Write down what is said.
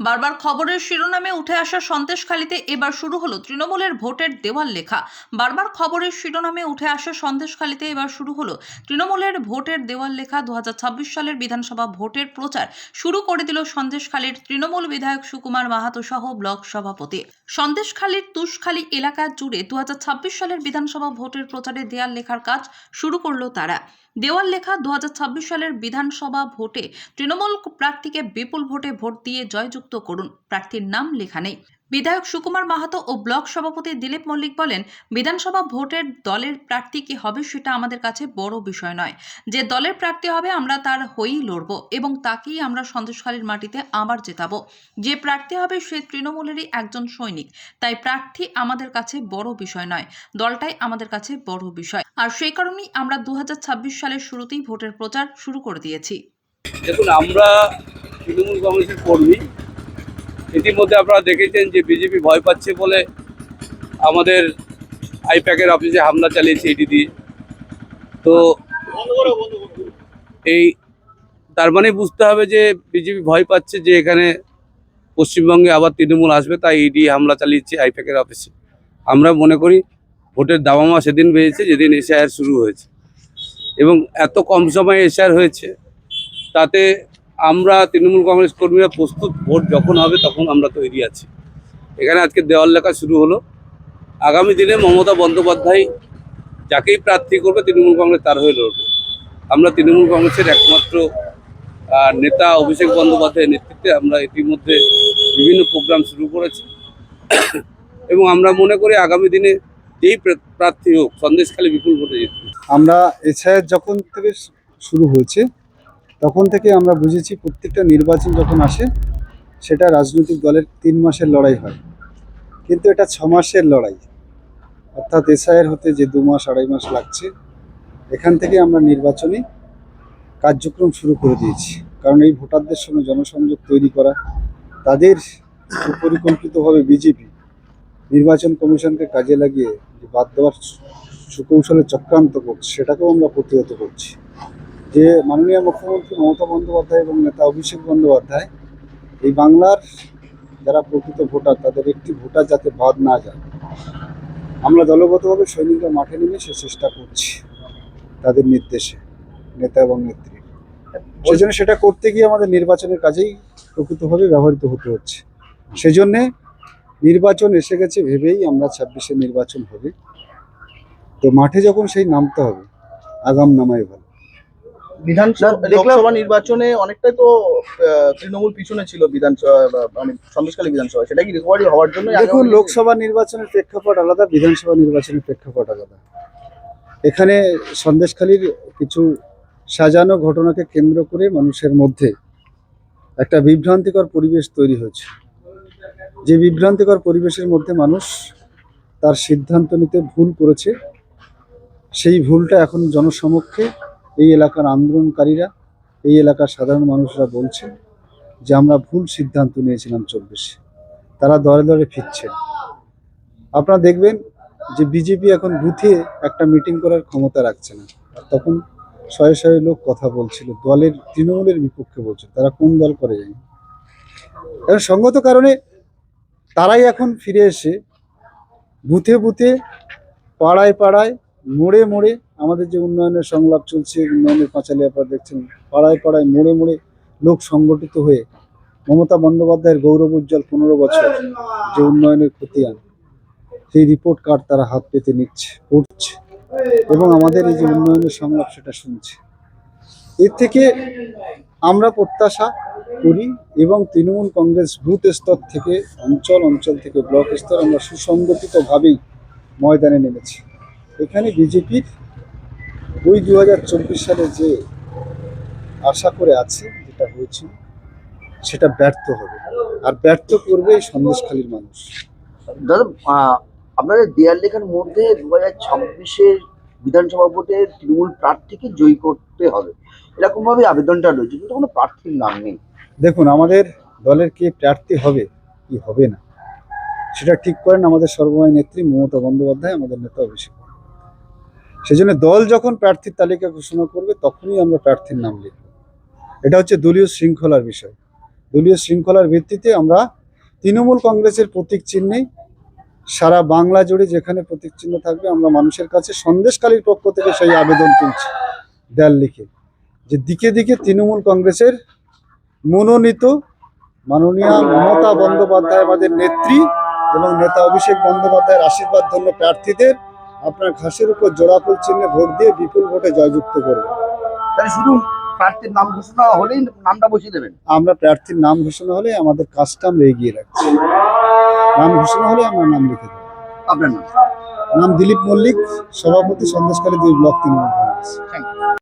বারবার খবরের শিরোনামে উঠে আসা সন্দেশখালিতে এবার শুরু হলো তৃণমূলের ভোটের দেওয়াল লেখা। বারবার খবরের শিরোনামে উঠে আসা সন্দেশখালিতে এবার শুরু হলো তৃণমূলের ভোটের দেওয়াল লেখা। দু হাজার ছাব্বিশ সালের বিধানসভা ভোটের প্রচার শুরু করে দিল সন্দেশখালীর তৃণমূল বিধায়ক সুকুমার মাহাতো সহ ব্লক সভাপতি। সন্দেশখালীর তুষখালী এলাকা জুড়ে দু হাজার ছাব্বিশ সালের বিধানসভা ভোটের প্রচারে দেয়াল লেখার কাজ শুরু করল তারা। দেওয়াল লেখা দু হাজার ছাব্বিশ সালের বিধানসভা ভোটে তৃণমূল প্রার্থীকে বিপুল ভোটে ভোট দিয়ে জয়যুক্ত করুন। প্রার্থীর নাম লেখা নেই। বিধায়ক সুকুমার মাহাতো ও ব্লক সভাপতি দিলীপ মল্লিক বলেন, বিধানসভা ভোটের দলের প্রার্থী কি হবে সেটা আমাদের কাছে বড় বিষয় নয়। যে দলের প্রার্থী হবে, আমরা তার হয়েই লড়ব এবং তাকেই আমরা সন্দেশখালীর মাটিতে আবার জেতাবো। যে প্রার্থী হবে, সে তৃণমূলেরই একজন সৈনিক। তাই প্রার্থী আমাদের কাছে বড় বিষয় নয়, দলটাই আমাদের কাছে বড় বিষয়। আর সেই কারণেই আমরা দু হাজার ছাব্বিশ সালের শুরুতেই ভোটের প্রচার শুরু করে দিয়েছি। দেখুন, আমরা তৃণমূল কংগ্রেসের কর্মী। ইতিমধ্যে আপনারা দেখেছেন যে বিজেপি ভয় পাচ্ছে বলে আমাদের আইপ্যাকের অফিসে হামলা চালিয়েছে এটি দিয়ে। তো এই, তার মানে বুঝতে হবে যে বিজেপি ভয় পাচ্ছে যে এখানে পশ্চিমবঙ্গে আবার তৃণমূল আসবে, তাই ইডি হামলা চালিয়েছে আইপ্যাকের অফিসে। আমরা মনে করি ভোটের দামামা সেদিন বেরিয়েছে যেদিন এসআইআর শুরু হয়েছে। এবং এত কম সময়ে এসআইআর হয়েছে, তাতে আমরা তৃণমূল কংগ্রেস কর্মীরা প্রস্তুত, ভোট যখন হবে তখন আমরা তৈরি আছি। এখানে আজকে দেওয়াল লেখা শুরু হলো। আগামী দিনে মমতা বন্দ্যোপাধ্যায় যাকেই প্রার্থী করবে, তৃণমূল কংগ্রেস তার হয়ে লড়বে। আমরা তৃণমূল কংগ্রেসের একমাত্র নেতা অভিষেক বন্দ্যোপাধ্যায়ের নেতৃত্বে আমরা ইতিমধ্যে বিভিন্ন প্রোগ্রাম শুরু করেছি। এবং আমরা মনে করি আগামী দিনে যেই প্রার্থী হোক, সন্দেশখালী বিপুল ভোটে আমরা এছাড়া যখন থেকে শুরু হয়েছে তখন থেকে আমরা বুঝেছি প্রত্যেকটা নির্বাচন যখন আসে, সেটা রাজনৈতিক দলের তিন মাসের লড়াই হয়। কিন্তু এটা ছ মাসের লড়াই। অর্থাৎ এসআইয়ের হতে যে দু মাস, আড়াই মাস লাগছে, এখান থেকে আমরা নির্বাচনী কার্যক্রম শুরু করে দিয়েছি। কারণ এই ভোটারদের সঙ্গে জনসংযোগ তৈরি করা, তাদের সুপরিকল্পিতভাবে বিজেপি নির্বাচন কমিশনকে কাজে লাগিয়ে যে বাদ দেওয়ার সুকৌশলে চক্রান্ত করছে, সেটাকেও আমরা প্রতিহত করছি। যে মাননীয় মুখ্যমন্ত্রী মমতা বন্দ্যোপাধ্যায় এবং নেতা অভিষেক বন্দ্যোপাধ্যায়, এই বাংলার যারা প্রকৃত ভোটার, তাদের একটি ভোটার যাতে বাদ না যায়। আমরা দলগতভাবে সৈনিকরা মাঠে নেমে সে চেষ্টা করছি তাদের নির্দেশে, নেতা এবং নেত্রী। সেই জন্য সেটা করতে গিয়ে আমাদের নির্বাচনের কাজেই প্রকৃতভাবে ব্যবহৃত হতে হচ্ছে। সেজন্যে নির্বাচন এসে গেছে ভেবেই আমরা ছাব্বিশে নির্বাচন হবে। তো মাঠে যখন সেই নামতে হবে, আগাম নামাই ভালো। বিধানসভা লোকসভা নির্বাচনে অনেকটাই তো তৃণমূল পিছনে ছিল বিধানসভা আমি সন্দেশকালী বিধানসভা সেটা কি রিকভারি হওয়ার জন্য দেখুন লোকসভা নির্বাচনের প্রেক্ষাপট আলাদা বিধানসভা নির্বাচনের প্রেক্ষাপট আলাদা। এখানে সন্দেশখালীর কিছু সাজানো ঘটনাকে কেন্দ্র করে মানুষের মধ্যে একটা বিভ্রান্তিকর পরিবেশ তৈরি হয়েছে। যে বিভ্রান্তিকর পরিবেশের মধ্যে মানুষ তার সিদ্ধান্ত নিতে ভুল করেছে সেই ভুলটা এখন জনসমক্ষে এই এলাকার আন্দোলনকারীরা, এই এলাকার সাধারণ মানুষরা বলছে যে আমরা ভুল সিদ্ধান্ত নিয়েছিলাম চব্বিশে। তারা দরে দরে ফিরছেন আপনারা দেখবেন যে বিজেপি এখন বুথে একটা মিটিং করার ক্ষমতা রাখছে না। তখন শয়ে শয়ে লোক কথা বলছিল, দলের, তৃণমূলের বিপক্ষে বলছে, তারা কোন দল করে যায় এখন সঙ্গত কারণে তারাই এখন ফিরে এসে বুথে বুথে, পাড়ায় পাড়ায়, মোড়ে মোড়ে আমাদের যে উন্নয়নের সংলাপ চলছে, উন্নয়নের পাঁচালী আপনারা দেখছেন, পাড়ায় পাড়ায় মোড়ে মোড়ে লোক সংগঠিত হয়ে মমতা বন্দ্যোপাধ্যায়ের গৌরব উজ্জ্বল পনেরো বছর যে উন্নয়নের খতিয়ান, সেই রিপোর্ট কার্ড তারা হাত পেতে নিচ্ছে পড়ছে এবং আমাদের এই যে উন্নয়নের সংলাপ সেটা শুনছে। এর থেকে আমরা প্রত্যাশা করি এবং তৃণমূল কংগ্রেস বুথ স্তর থেকে, অঞ্চল অঞ্চল থেকে, ব্লক স্তর আমরা সুসংগঠিতভাবেই ময়দানে নেমেছি। এখানে বিজেপির ওই দু সালে যে আশা করে আছে যেটা হয়েছিল সেটা ব্যর্থ হবে। আর ব্যর্থ করবে এই সন্দেশখালীর মানুষ। দাদা আপনাদের দেয়াল লেখার মধ্যে দু হাজার ছাব্বিশের বিধানসভা ভোটে তৃণমূল প্রার্থীকে জয়ী করতে হবে। এরকমভাবে আবেদনটা রয়েছে কিন্তু কোনো প্রার্থীর নাম নেই। দেখুন আমাদের দলের কে প্রার্থী হবে কি হবে না সেটা ঠিক করেন আমাদের সর্বময় নেত্রী মমতা বন্দ্যোপাধ্যায় আমাদের নেতা অভিষেক সেজন্য দল যখন প্রার্থীর তালিকা ঘোষণা করবে, তখনই আমরা প্রার্থীর নাম লিখব। এটা হচ্ছে দলীয় শৃঙ্খলার বিষয়। দলীয় শৃঙ্খলার ভিত্তিতে আমরা তৃণমূল কংগ্রেসের প্রতীক চিহ্নেই সারা বাংলা জুড়ে যেখানে প্রতীক চিহ্ন থাকবে, আমরা মানুষের কাছে সন্দেশকালীর পক্ষ থেকে সেই আবেদন তুলছি, দেয়াল লিখে। যে দিকে দিকে তৃণমূল কংগ্রেসের মনোনীত মাননীয় মমতা বন্দ্যোপাধ্যায় আমাদের নেত্রী এবং নেতা অভিষেক বন্দ্যোপাধ্যায়ের আশীর্বাদ ধন্য প্রার্থীদের আপনার ঘাসের উপর জোড়াফুল চিহ্নে ভোট দিয়ে বিপুল ভোটে জয়যুক্ত করবেন তাহলে শুধু প্রার্থীর নাম ঘোষণা হলেই নামটা বসিয়ে দেবেন? আমরা প্রার্থীর নাম ঘোষণা হলে আমাদের কাজটা আমরা এগিয়ে রাখছি। নাম ঘোষণা হলে আমরা নাম লিখে দেবো। আপনার নাম? নাম দিলীপ মল্লিক সভাপতি সন্দেশকালী দুই block Trinamool Congress. Thank you